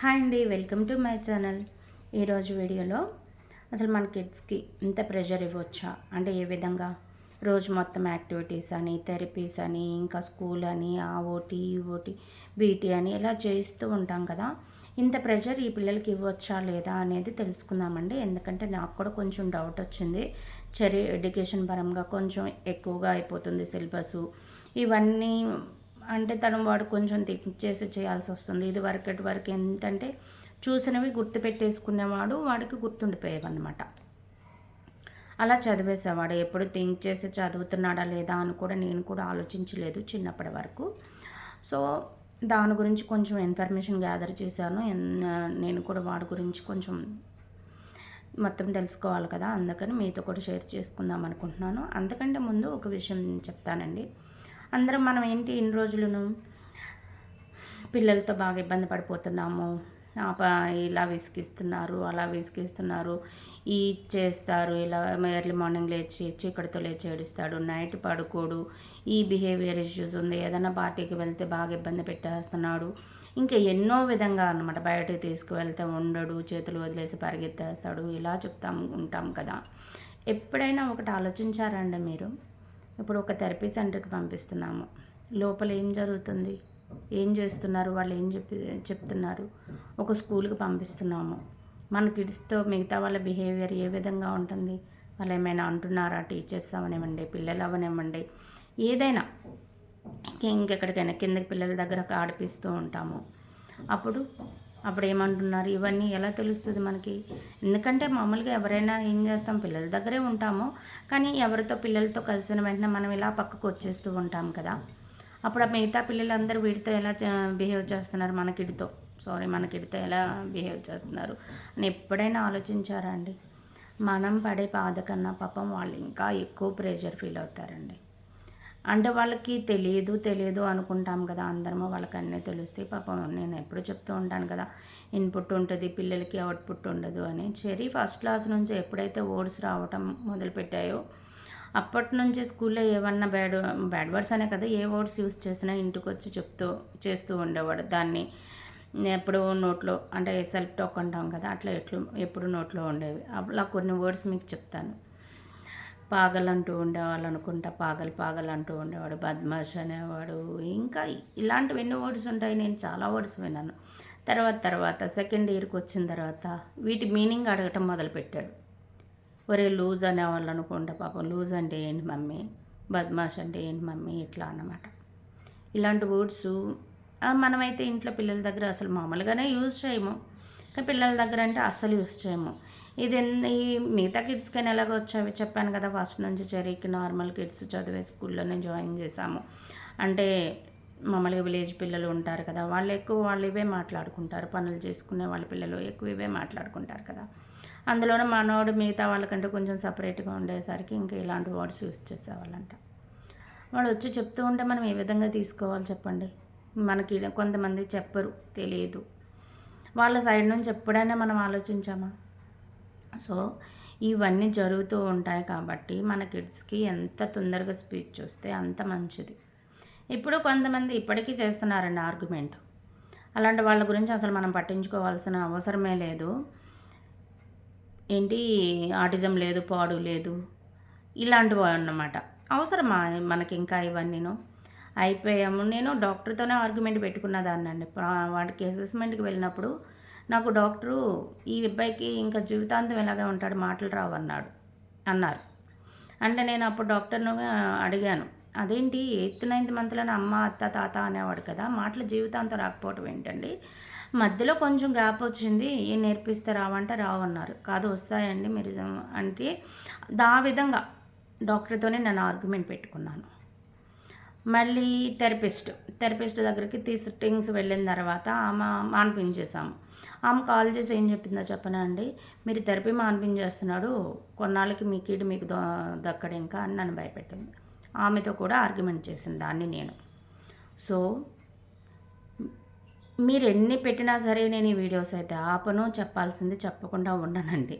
Hi అండి welcome to my channel. ఈరోజు వీడియోలో అసలు మన కిడ్స్కి ఇంత ప్రెషర్ ఇవ్వచ్చా? అంటే ఏ విధంగా? రోజు మొత్తం యాక్టివిటీస్ అని థెరపీస్ అని ఇంకా స్కూల్ అని ఆ ఓటీ ఈ ఓటీ బీటీ అని ఇలా చేస్తూ ఉంటాం కదా. ఇంత ప్రెషర్ ఈ పిల్లలకి ఇవ్వచ్చా లేదా అనేది తెలుసుకుందామండి. ఎందుకంటే నాకు కూడా కొంచెం డౌట్ వచ్చింది. చరి ఎడ్యుకేషన్ పరంగా కొంచెం ఎక్కువగా అయిపోతుంది సిలబస్. ఇవన్నీ అంటే తను వాడు కొంచెం థింక్ చేసి చేయాల్సి వస్తుంది. ఇది వరకటి వరకు ఏంటంటే చూసినవి గుర్తుపెట్టేసుకునేవాడు వాడికి గుర్తుండిపోయేవన్నమాట. అలా చదివేసేవాడు. ఎప్పుడు థింక్ చేసి చదువుతున్నాడా లేదా అని కూడా నేను కూడా ఆలోచించలేదు చిన్నప్పటి వరకు. సో దాని గురించి కొంచెం ఇన్ఫర్మేషన్ గ్యాదర్ చేశాను. ఎన్- నేను కూడా వాడి గురించి కొంచెం మొత్తం తెలుసుకోవాలి కదా అందుకని మీతో కూడా షేర్ చేసుకుందాం అనుకుంటున్నాను. అంతకంటే ముందు ఒక విషయం చెప్తానండి. అందరం మనం ఏంటి ఇన్ని రోజులను? పిల్లలతో బాగా ఇబ్బంది పడిపోతున్నాము. ఇలా విసిగిస్తున్నారు అలా విసిగిస్తున్నారు. ఈ చేస్తారు ఇలా ఎర్లీ మార్నింగ్ లేచి చీకటితో లేచి ఏడుస్తాడు నైట్ పడుకోడు. ఈ బిహేవియర్ ఇష్యూస్ ఉంది. ఏదైనా పార్టీకి వెళ్తే బాగా ఇబ్బంది పెట్టేస్తున్నాడు. ఇంకా ఎన్నో విధంగా అనమాట బయటకు తీసుకువెళ్తే ఉండడు చేతులు వదిలేసి పరిగెత్తేస్తాడు. ఇలా చెప్తాం ఉంటాం కదా. ఎప్పుడైనా ఒకటి ఆలోచించారండి మీరు? ఇప్పుడు ఒక థెరపీ సెంటర్కి పంపిస్తున్నాము. లోపల ఏం జరుగుతుంది? ఏం చేస్తున్నారు? వాళ్ళు ఏం చెప్పి చెప్తున్నారు? ఒక స్కూల్కి పంపిస్తున్నాము. మన కిడ్స్తో మిగతా వాళ్ళ బిహేవియర్ ఏ విధంగా ఉంటుంది? వాళ్ళు ఏమైనా అంటున్నారా? టీచర్స్ అవనివ్వండి పిల్లలు అవనివ్వండి. ఏదైనా ఇంకెక్కడికైనా కిందకి పిల్లల దగ్గర ఆడిపిస్తూ ఉంటాము. అప్పుడు అప్పుడు ఏమంటున్నారు ఇవన్నీ ఎలా తెలుస్తుంది మనకి? ఎందుకంటే మామూలుగా ఎవరైనా ఏం చేస్తాం పిల్లల దగ్గరే ఉంటాము. కానీ ఎవరితో పిల్లలతో కలిసిన వెంటనే మనం ఇలా పక్కకు వచ్చేస్తూ ఉంటాం కదా. అప్పుడు ఆ మిగతా పిల్లలందరూ వీడితో ఎలా బిహేవ్ చేస్తున్నారు మనకిడితో? సారీ మనకిడితో ఎలా బిహేవ్ చేస్తున్నారు? అని ఎప్పుడైనా ఆలోచించారా అండి? మనం పడే బాధ కన్నా పాపం వాళ్ళు ఇంకా ఎక్కువ ప్రెషర్ ఫీల్ అవుతారండి. అంటే వాళ్ళకి తెలియదు తెలియదు అనుకుంటాం కదా అందరము. వాళ్ళకి అన్నీ తెలుస్తాయి పాపం నేను ఎప్పుడు చెప్తూ ఉంటాను కదా ఇన్పుట్ ఉంటుంది పిల్లలకి అవుట్పుట్ ఉండదు అని. చెరి ఫస్ట్ క్లాస్ నుంచి ఎప్పుడైతే వర్డ్స్ రావటం మొదలుపెట్టాయో అప్పటి నుంచి స్కూల్లో ఏమన్నా బ్యాడ్ బ్యాడ్ వర్డ్స్ అనే కదా ఏ వర్డ్స్ యూస్ చేసినా ఇంటికి వచ్చి చెప్తూ చేస్తూ ఉండేవాడు. దాన్ని ఎప్పుడు నోట్లో అంటే సెల్ఫ్ టాక్ అంటాం కదా అట్లా ఎట్లు ఎప్పుడు నోట్లో ఉండేవి. అలా కొన్ని వర్డ్స్ మీకు చెప్తాను. పాగలంటూ అంటూ ఉండేవాళ్ళు అనుకుంటా పాగల్ పాగలు అంటూ ఉండేవాడు బద్మాష్ అనేవాడు ఇంకా ఇలాంటివి ఎన్ని వర్డ్స్ ఉంటాయి నేను చాలా వర్డ్స్ విన్నాను. తర్వాత తర్వాత సెకండ్ ఇయర్కి వచ్చిన తర్వాత వీటి మీనింగ్ అడగటం మొదలుపెట్టాడు. ఒరే లూజ్ అనేవాళ్ళు అనుకుంటా పాపం లూజ్ అంటే ఏంటి మమ్మీ బద్మాష్ అంటే ఏంటి మమ్మీ ఇట్లా అన్నమాట. ఇలాంటి వర్డ్స్ మనమైతే ఇంట్లో పిల్లల దగ్గర అసలు మామూలుగానే యూజ్ చేయము కానీ పిల్లల దగ్గర అంటే అసలు యూజ్ చేయము. ఇది ఈ మిగతా కిడ్స్కైనా ఎలాగ వచ్చావి చెప్పాను కదా ఫస్ట్ నుంచి చెరీకి నార్మల్ కిడ్స్ చదివే స్కూల్లోనే జాయిన్ చేశాము. అంటే మామూలుగా విలేజ్ పిల్లలు ఉంటారు కదా వాళ్ళు ఎక్కువ వాళ్ళు ఇవే మాట్లాడుకుంటారు. పనులు చేసుకునే వాళ్ళ పిల్లలు ఎక్కువ ఇవే మాట్లాడుకుంటారు కదా. అందులోనే మనోడు మిగతా వాళ్ళకంటే కొంచెం సపరేట్గా ఉండేసరికి ఇంకా ఇలాంటి వర్డ్స్ యూస్ చేసేవాళ్ళంట. వాళ్ళు వచ్చి చెప్తూ ఉంటే మనం ఏ విధంగా తీసుకోవాలి చెప్పండి? మనకి కొంతమంది చెప్పరు తెలియదు. వాళ్ళ సైడ్ నుంచి ఎప్పుడైనా మనం ఆలోచించామా? సో ఇవన్నీ జరుగుతూ ఉంటాయి కాబట్టి మన కిడ్స్కి ఎంత తొందరగా స్పీచ్ వస్తే అంత మంచిది. ఇప్పుడు కొంతమంది ఇప్పటికీ చేస్తున్నారండి ఆర్గ్యుమెంట్. అలాంటి వాళ్ళ గురించి అసలు మనం పట్టించుకోవాల్సిన అవసరమే లేదు. ఏంటి? ఆటిజం లేదు పాడు లేదు. ఇలాంటివి అన్నమాట అవసరమా మనకి ఇంకా ఇవన్నీను? అయిపోయాము. నేను డాక్టర్తోనే ఆర్గ్యుమెంట్ పెట్టుకున్న దాన్నండి. ప్రా- వాడికి అసెస్మెంట్కి వెళ్ళినప్పుడు నాకు డాక్టరు ఈ అబ్బాయికి ఇంకా జీవితాంతం ఇలాగే ఉంటాడు మాటలు రావన్నాడు అన్నారు. అంటే నేను అప్పుడు డాక్టర్ను అడిగాను అదేంటి ఎయిత్ నైన్త్ మంత్లోనే అమ్మ అత్త తాత అనేవాడు కదా మాటలు జీవితాంతం రాకపోవటం ఏంటండి? మధ్యలో కొంచెం గ్యాప్ వచ్చింది ఏం నేర్పిస్తే రావంటే రావన్నారు కాదు వస్తాయండి మీరు అంటే దా విధంగా డాక్టర్తోనే నేను ఆర్గ్యుమెంట్ పెట్టుకున్నాను. మళ్ళీ థెరపిస్ట్ థెరపిస్ట్ దగ్గరికి తీసి టింగ్స్ వెళ్ళిన తర్వాత ఆమె మాన్పించేసాము ఆమె కాల్ చేసి ఏం చెప్పిందో చెప్పనా అండి? మీరు థెరపీ మాన్పించేస్తున్నాడు కొన్నాళ్ళకి మీ కీడు మీకు దక్కడు ఇంకా అని నన్ను భయపెట్టింది. ఆమెతో కూడా ఆర్గ్యుమెంట్ చేసింది దాన్ని నేను. సో మీరు ఎన్ని పెట్టినా సరే నేను ఈ వీడియోస్ అయితే ఆపను చెప్పాల్సింది చెప్పకుండా ఉండనండి.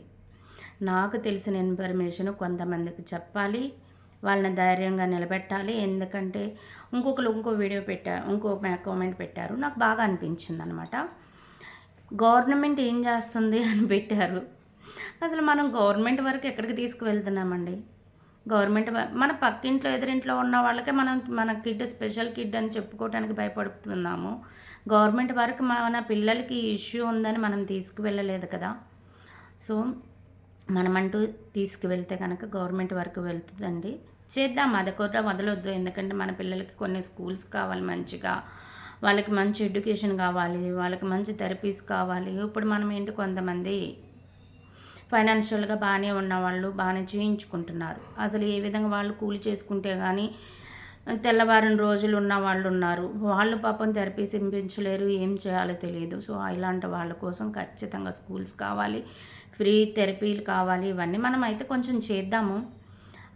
నాకు తెలిసిన ఇన్ఫర్మేషన్ కొంతమందికి చెప్పాలి వాళ్ళని ధైర్యంగా నిలబెట్టాలి. ఎందుకంటే ఇంకొకరు ఇంకో వీడియో పెట్టారు ఇంకో కామెంట్ పెట్టారు. నాకు బాగా అనిపించింది అనమాట గవర్నమెంట్ ఏం చేస్తుంది అని పెట్టారు. అసలు మనం గవర్నమెంట్ వరకు ఎక్కడికి తీసుకువెళ్తున్నామండి? గవర్నమెంట్ వ- మన పక్కింట్లో ఎదురింట్లో ఉన్న వాళ్ళకే మనం మన కిడ్ స్పెషల్ కిడ్ అని చెప్పుకోవడానికి భయపడుతున్నాము. గవర్నమెంట్ వరకు మన పిల్లలకి ఇష్యూ ఉందని మనం తీసుకువెళ్ళలేదు కదా. సో మనమంటూ తీసుకువెళ్తే కనుక గవర్నమెంట్ వరకు వెళ్తుందండి. చేద్దాం అది కూడా వదలొద్దు. ఎందుకంటే మన పిల్లలకి కొన్ని స్కూల్స్ కావాలి మంచిగా. వాళ్ళకి మంచి ఎడ్యుకేషన్ కావాలి వాళ్ళకి మంచి థెరపీస్ కావాలి. ఇప్పుడు మనం ఏంటి కొంతమంది ఫైనాన్షియల్గా బాగానే ఉన్న వాళ్ళు బాగానే చేయించుకుంటున్నారు. అసలు ఏ విధంగా వాళ్ళు కూలి చేసుకుంటే కానీ తెల్లవారిన రోజులు ఉన్న వాళ్ళు ఉన్నారు. వాళ్ళు పాపం థెరపీస్ సింపించలేరు ఏం చేయాలో తెలియదు. సో ఇలాంటి వాళ్ళ కోసం ఖచ్చితంగా స్కూల్స్ కావాలి. ఫ్రీ థెరపీలు కావాలి ఇవన్నీ మనం అయితే కొంచెం చేద్దాము.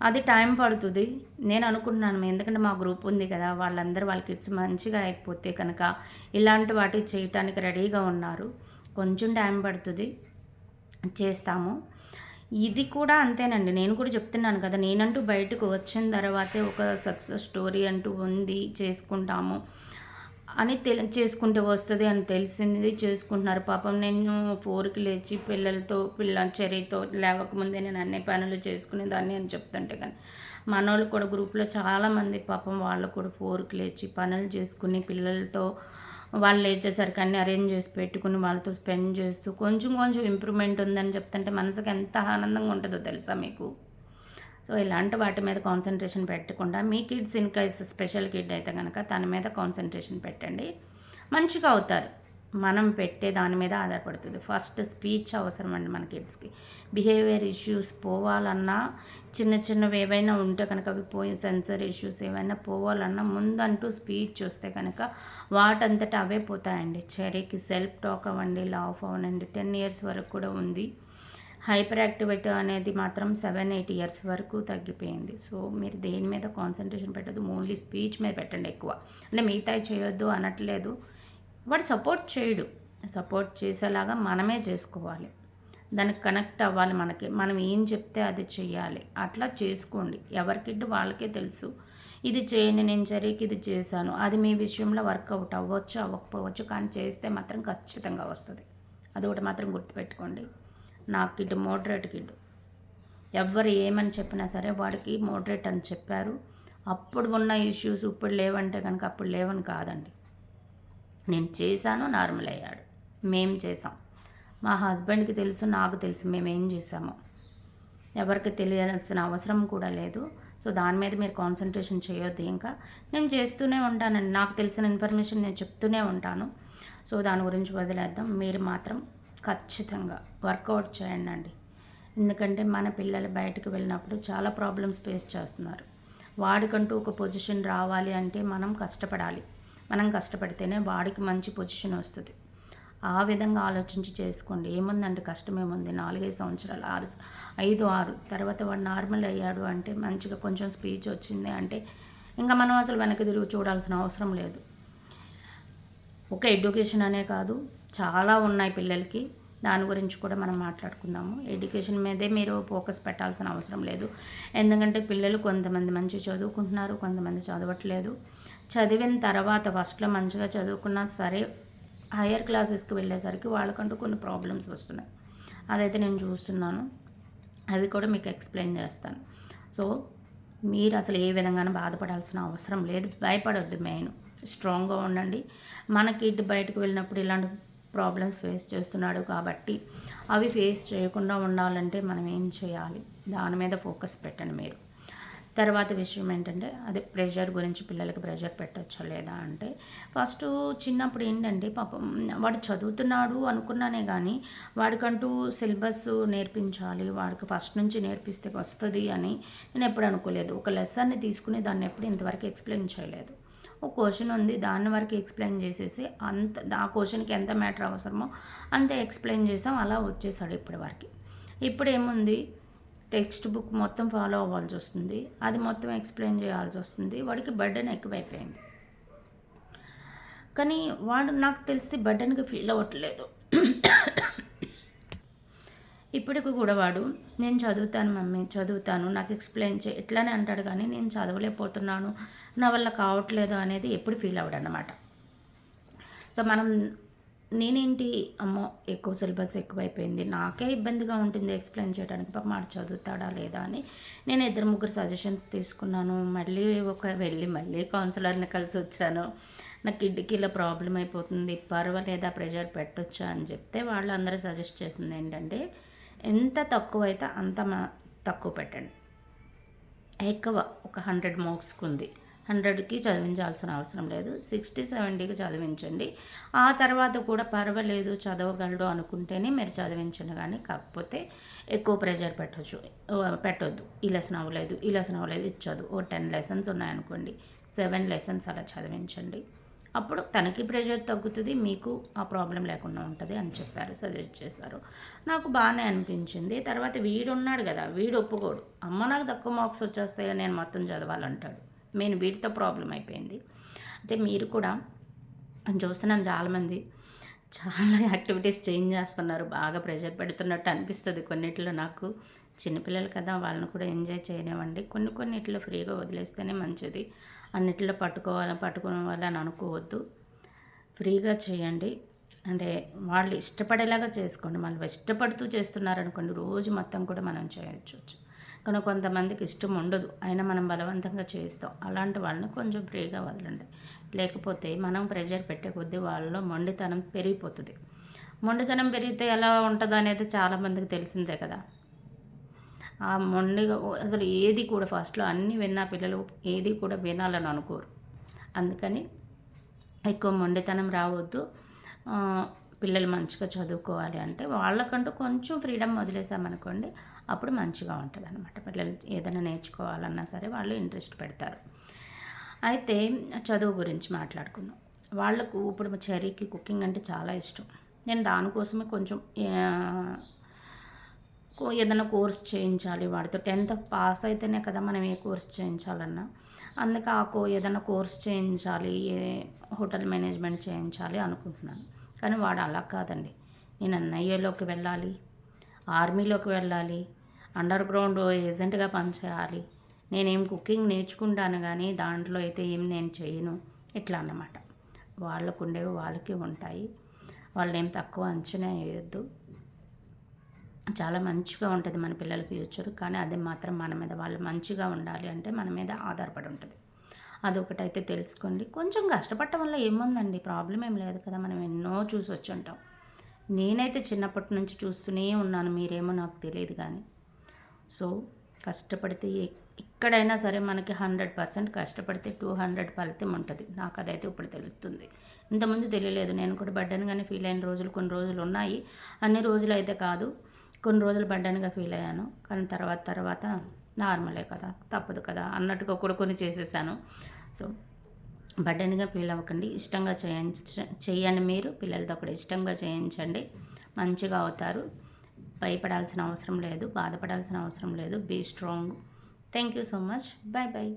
అది టైం పడుతుంది. నేను అనుకుంటున్నాను ఎందుకంటే మా గ్రూప్ ఉంది కదా వాళ్ళందరూ వాళ్ళ కిడ్స్ మంచిగా అయిపోతే కనుక ఇలాంటి వాటి చేయటానికి రెడీగా ఉన్నారు. కొంచెం టైం పడుతుంది. చేస్తాము. ఇది కూడా అంతేనండి. నేను కూడా చెప్తున్నాను కదా నేనంటూ బయటకు వచ్చిన తర్వాతే ఒక సక్సెస్ స్టోరీ అంటూ ఉంది చేసుకుంటాము. అని తెలి చేసుకుంటే వస్తుంది అని తెలిసింది చేసుకుంటున్నారు. పాపం నేను ఫోర్కి లేచి పిల్లలతో పిల్ల చెరీతో లేవకముందే నేను అన్ని పనులు చేసుకునేదాన్ని అని చెప్తుంటే కానీ మనోళ్ళు కూడా గ్రూప్లో చాలామంది పాపం వాళ్ళు కూడా ఫోర్కి లేచి పనులు చేసుకుని పిల్లలతో వాళ్ళు లేచేసరికి అన్ని అరేంజ్ చేసి పెట్టుకుని వాళ్ళతో స్పెండ్ చేస్తూ కొంచెం కొంచెం ఇంప్రూవ్మెంట్ ఉందని చెప్తుంటే మనసుకి ఎంత ఆనందంగా ఉంటుందో తెలుసా మీకు? సో ఇలాంటి వాటి మీద కాన్సన్ట్రేషన్ పెట్టకుండా మీ కిడ్స్ ఇంకా స్పెషల్ కిడ్ అయితే కనుక తన మీద కాన్సన్ట్రేషన్ పెట్టండి. మంచిగా అవుతారు. మనం పెట్టే దాని మీద ఆధారపడుతుంది. ఫస్ట్ స్పీచ్ అవసరం అండి మన కిడ్స్కి బిహేవియర్ ఇష్యూస్ పోవాలన్నా చిన్న చిన్నవి ఏవైనా ఉంటే కనుక అవి పోయి సెన్సర్ ఇష్యూస్ ఏవైనా పోవాలన్నా ముందంటూ స్పీచ్ వస్తే కనుక వాటంతటా అవే పోతాయండి. చెరీకి సెల్ఫ్ టాక్ అవ్వండి లాఫ్ అవ్వనండి టెన్ ఇయర్స్ వరకు కూడా ఉంది. హైపర్ యాక్టివిటీ అనేది మాత్రం సెవెన్ ఎయిట్ ఇయర్స్ వరకు తగ్గిపోయింది. సో మీరు దేని మీద కాన్సన్ట్రేషన్ పెట్టదు ఓన్లీ స్పీచ్ మీద పెట్టండి ఎక్కువ. అంటే మిగతా చేయొద్దు అనట్లేదు. వాడు సపోర్ట్ చేయడు. సపోర్ట్ చేసేలాగా మనమే చేసుకోవాలి. దానికి కనెక్ట్ అవ్వాలి మనకి. మనం ఏం చెప్తే అది చేయాలి అట్లా చేసుకోండి. ఎవరికిడ్డు వాళ్ళకే తెలుసు. ఇది చేయండి నేను చర్యకి ఇది చేశాను. అది మీ విషయంలో వర్కౌట్ అవ్వచ్చు అవ్వకపోవచ్చు కానీ చేస్తే మాత్రం ఖచ్చితంగా వస్తుంది. అది ఒకటి మాత్రం గుర్తుపెట్టుకోండి. నా కిడ్ మోడరేట్ కిడ్ ఎవ్వరు ఏమని చెప్పినా సరే వాడికి మోడరేట్ అని చెప్పారు. అప్పుడు ఉన్న ఇష్యూస్ ఇప్పుడు లేవంటే కనుక అప్పుడు లేవని కాదండి. నేను చేశాను నార్మల్ అయ్యాడు. మేం చేసాం మా హస్బెండ్కి తెలుసు నాకు తెలుసు మేము ఏం చేసామో ఎవరికి తెలియాల్సిన అవసరం కూడా లేదు. సో దాని మీద మీరు కాన్సన్ట్రేషన్ చేయొద్దు ఇంకా. నేను చేస్తూనే ఉంటానండి. నాకు తెలిసిన ఇన్ఫర్మేషన్ నేను చెప్తూనే ఉంటాను. సో దాని గురించి వదిలేద్దాం. మీరు మాత్రం ఖచ్చితంగా వర్కౌట్ చేయండి అండి ఎందుకంటే మన పిల్లలు బయటకు వెళ్ళినప్పుడు చాలా ప్రాబ్లమ్స్ ఫేస్ చేస్తున్నారు. వాడికంటూ ఒక పొజిషన్ రావాలి అంటే మనం కష్టపడాలి. మనం కష్టపడితేనే వాడికి మంచి పొజిషన్ వస్తుంది. ఆ విధంగా ఆలోచించి చేసుకోండి. ఏముందండి కష్టం ఏముంది? నాలుగైదు సంవత్సరాలు ఆరు ఐదు ఆరు. తర్వాత వాడు నార్మల్ అయ్యాడు అంటే మంచిగా కొంచెం స్పీచ్ వచ్చింది అంటే ఇంకా మనం అసలు వెనక్కి తిరిగి చూడాల్సిన అవసరం లేదు. ఒక ఎడ్యుకేషన్ అనే కాదు చాలా ఉన్నాయి పిల్లలకి. దాని గురించి కూడా మనం మాట్లాడుకుందాము. ఎడ్యుకేషన్ మీదే మీరు ఫోకస్ పెట్టాల్సిన అవసరం లేదు. ఎందుకంటే పిల్లలు కొంతమంది మంచి చదువుకుంటున్నారు కొంతమంది చదవట్లేదు. చదివిన తర్వాత ఫస్ట్లో మంచిగా చదువుకున్నా సరే హయ్యర్ క్లాసెస్కి వెళ్ళేసరికి వాళ్ళకంటూ కొన్ని ప్రాబ్లమ్స్ వస్తున్నాయి. అదైతే నేను చూస్తున్నాను. అవి కూడా మీకు ఎక్స్ప్లెయిన్ చేస్తాను. సో మీరు అసలు ఏ విధంగానూ బాధపడాల్సిన అవసరం లేదు. భయపడొద్దు మెయిన్. స్ట్రాంగ్గా ఉండండి. మన కిడ్ బయటకు వెళ్ళినప్పుడు ఇలాంటి ప్రాబ్లమ్స్ ఫేస్ చేస్తున్నాడు కాబట్టి అవి ఫేస్ చేయకుండా ఉండాలంటే మనం ఏం చేయాలి? దాని మీద ఫోకస్ పెట్టండి మీరు. తర్వాత విషయం ఏంటంటే అదే ప్రెషర్ గురించి పిల్లలకి ప్రెషర్ పెట్టచ్చా లేదా అంటే ఫస్ట్ చిన్నప్పుడు ఏంటంటే పాపం వాడు చదువుతున్నాడు అనుకున్నానే కానీ వాడికంటూ సిలబస్ నేర్పించాలి వాడికి ఫస్ట్ నుంచి నేర్పిస్తే వస్తుంది అని నేను ఎప్పుడు అనుకోలేదు. ఒక లెసన్ని తీసుకుని దాన్ని ఎప్పుడు ఇంతవరకు ఎక్స్ప్లెయిన్ చేయలేదు. ఒక క్వశ్చన్ ఉంది దాని వరకు ఎక్స్ప్లెయిన్ చేసేసి అంత ఆ క్వశ్చన్కి ఎంత మ్యాటర్ అవసరమో అంతే ఎక్స్ప్లెయిన్ చేసాం అలా వచ్చేసాడు ఇప్పటి వరకు. ఇప్పుడు ఏముంది? టెక్స్ట్ బుక్ మొత్తం ఫాలో అవ్వాల్సి వస్తుంది. అది మొత్తం ఎక్స్ప్లెయిన్ చేయాల్సి వస్తుంది. వాడికి బర్డెన్ ఎక్కువైపోయింది. కానీ వాడు నాకు తెలిసి బర్డెన్కి ఫీల్ అవ్వట్లేదు. ఇప్పటికి కూడా వాడు నేను చదువుతాను మమ్మీ చదువుతాను నాకు ఎక్స్ప్లెయిన్ చే ఎట్లానే అంటాడు కానీ నేను చదవలేకపోతున్నాను నా వల్ల కావట్లేదు అనేది ఎప్పుడు ఫీల్ అవ్వడనమాట సో మనం నేనేంటి అమ్మో ఎక్కువ సిలబస్ ఎక్కువైపోయింది నాకే ఇబ్బందిగా ఉంటుంది ఎక్స్ప్లెయిన్ చేయడానికి పాప మాట చదువుతాడా లేదా అని నేను ఇద్దరు ముగ్గురు సజెషన్స్ తీసుకున్నాను. మళ్ళీ ఒక వెళ్ళి మళ్ళీ కౌన్సిలర్ని కలిసి వచ్చాను. నాకు కిడ్నీలో ప్రాబ్లం అయిపోతుంది పర్వాలేదా ప్రెషర్ పెట్టొచ్చా అని చెప్తే వాళ్ళు అందరూ సజెస్ట్ చేసింది ఏంటంటే ఎంత తక్కువ అయితే అంత మా- తక్కువ పెట్టండి. ఎక్కువ ఒక హండ్రెడ్ మార్క్స్కి ఉంది. హండ్రెడ్కి చదివించాల్సిన అవసరం లేదు. సిక్స్టీ సెవెంటీకి చదివించండి. ఆ తర్వాత కూడా పర్వాలేదు చదవగలడు అనుకుంటేనే మీరు చదివించండి కానీ కాకపోతే ఎక్కువ ప్రెషర్ పెట్టచ్చు. పెట్టొద్దు. ఈ లెసన్ అవ్వలేదు ఈ లెసన్ అవ్వలేదు ఇది చదువు. ఓ టెన్ లెసన్స్ ఉన్నాయనుకోండి. సెవెన్ లెసన్స్ అలా చదివించండి. అప్పుడు తనకి ప్రెషర్ తగ్గుతుంది మీకు ఆ ప్రాబ్లం లేకుండా ఉంటుంది అని చెప్పారు సజెస్ట్ చేశారు. నాకు బాగానే అనిపించింది. తర్వాత వీడు ఉన్నాడు కదా వీడు ఒప్పుకోడు. అమ్మ నాకు తక్కువ మార్క్స్ వచ్చేస్తాయి నేను మొత్తం చదవాలంటాడు. నేను వీటితో ప్రాబ్లం అయిపోయింది. అయితే మీరు కూడా చూస్తున్నాను చాలామంది. చాలా యాక్టివిటీస్ చేంజ్ చేస్తున్నారు బాగా ప్రెషర్ పెడుతున్నట్టు అనిపిస్తుంది కొన్నిట్లో నాకు. చిన్నపిల్లలు కదా వాళ్ళని కూడా ఎంజాయ్ చేయనివ్వండి. కొన్ని కొన్నిట్లో ఫ్రీగా వదిలేస్తేనే మంచిది. అన్నిటిలో పట్టుకోవాలి పట్టుకోవాలి అని అనుకోవద్దు. ఫ్రీగా చేయండి. అంటే వాళ్ళు ఇష్టపడేలాగా చేసుకోండి. వాళ్ళు ఇష్టపడుతూ చేస్తున్నారనుకోండి రోజు మొత్తం కూడా మనం చేయొచ్చు. కానీ కొంతమందికి ఇష్టం ఉండదు. అయినా మనం బలవంతంగా చేస్తాం అలాంటి వాళ్ళని కొంచెం ఫ్రీగా వదలండి. లేకపోతే మనం ప్రెషర్ పెట్టే కొద్దీ వాళ్ళలో మొండితనం పెరిగిపోతుంది. మొండితనం పెరిగితే ఎలా ఉంటుందో అనేది చాలామందికి తెలిసిందే కదా. ఆ మొండిగా అసలు ఏది కూడా ఫస్ట్లో అన్నీ విన్నా పిల్లలు ఏది కూడా వినాలని అనుకోరు. అందుకని ఎక్కువ మొండితనం రావద్దు. పిల్లలు మంచిగా చదువుకోవాలి అంటే వాళ్ళకంటూ కొంచెం ఫ్రీడమ్ వదిలేసామనుకోండి అప్పుడు మంచిగా ఉంటుంది అనమాట పిల్లలు ఏదైనా నేర్చుకోవాలన్నా సరే వాళ్ళు ఇంట్రెస్ట్ పెడతారు. అయితే చదువు గురించి మాట్లాడుకుందాం. వాళ్ళకు ఇప్పుడు చెరీకి కుకింగ్ అంటే చాలా ఇష్టం. నేను దానికోసమే కొంచెం ఏదైనా కోర్స్ చేయించాలి వాడితో. టెన్త్ పాస్ అయితేనే కదా మనం ఏ కోర్స్ చేయించాలన్నా. అందుకే ఆ కో ఏదైనా కోర్స్ చేయించాలి ఏ హోటల్ మేనేజ్మెంట్ చేయించాలి అనుకుంటున్నాను. కానీ వాడు అలా కాదండి. నేను ఎన్ఐఏలోకి వెళ్ళాలి ఆర్మీలోకి వెళ్ళాలి అండర్ గ్రౌండ్ ఏజెంట్గా పనిచేయాలి. నేనేం కుకింగ్ నేర్చుకుంటాను కానీ దాంట్లో అయితే ఏం నేను చేయను. ఇట్లా అన్నమాట. వాళ్ళకు ఉండేవి వాళ్ళకి ఉంటాయి. వాళ్ళని ఏం తక్కువ అంచనా వేయొద్దు. చాలా మంచిగా ఉంటుంది మన పిల్లల ఫ్యూచర్ కానీ అది మాత్రం మన మీద వాళ్ళు మంచిగా ఉండాలి అంటే మన మీద ఆధారపడి ఉంటుంది. అదొకటైతే తెలుసుకోండి. కొంచెం కష్టపడటం వల్ల ఏముందండి? ప్రాబ్లం ఏం లేదు కదా మనం ఎన్నో చూసి వచ్చి ఉంటాం. నేనైతే చిన్నప్పటి నుంచి చూస్తూనే ఉన్నాను మీరేమో నాకు తెలియదు కానీ. సో కష్టపడితే ఎ- ఎక్కడైనా సరే మనకి హండ్రెడ్ పర్సెంట్ కష్టపడితే టూ హండ్రెడ్ ఫలితం ఉంటుంది. నాకు అదైతే ఇప్పుడు తెలుస్తుంది. ఇంతకుముందు తెలియలేదు. నేను కూడా బడ్డన్గానే ఫీల్ అయిన రోజులు కొన్ని రోజులు ఉన్నాయి. అన్ని రోజులు అయితే కాదు. కొన్ని రోజులు బడ్డన్గా ఫీల్ అయ్యాను. కానీ తర్వాత తర్వాత నార్మలే కదా తప్పదు కదా అన్నట్టుగా కూడా కొన్ని చేసేసాను. సో బడ్డనిగా ఫీల్ అవ్వకండి. ఇష్టంగా చేయించ చేయండి మీరు పిల్లలతో కూడా ఇష్టంగా చేయించండి. మంచిగా అవుతారు. భయపడాల్సిన అవసరం లేదు బాధపడాల్సిన అవసరం లేదు. Be strong thank you so much bye bye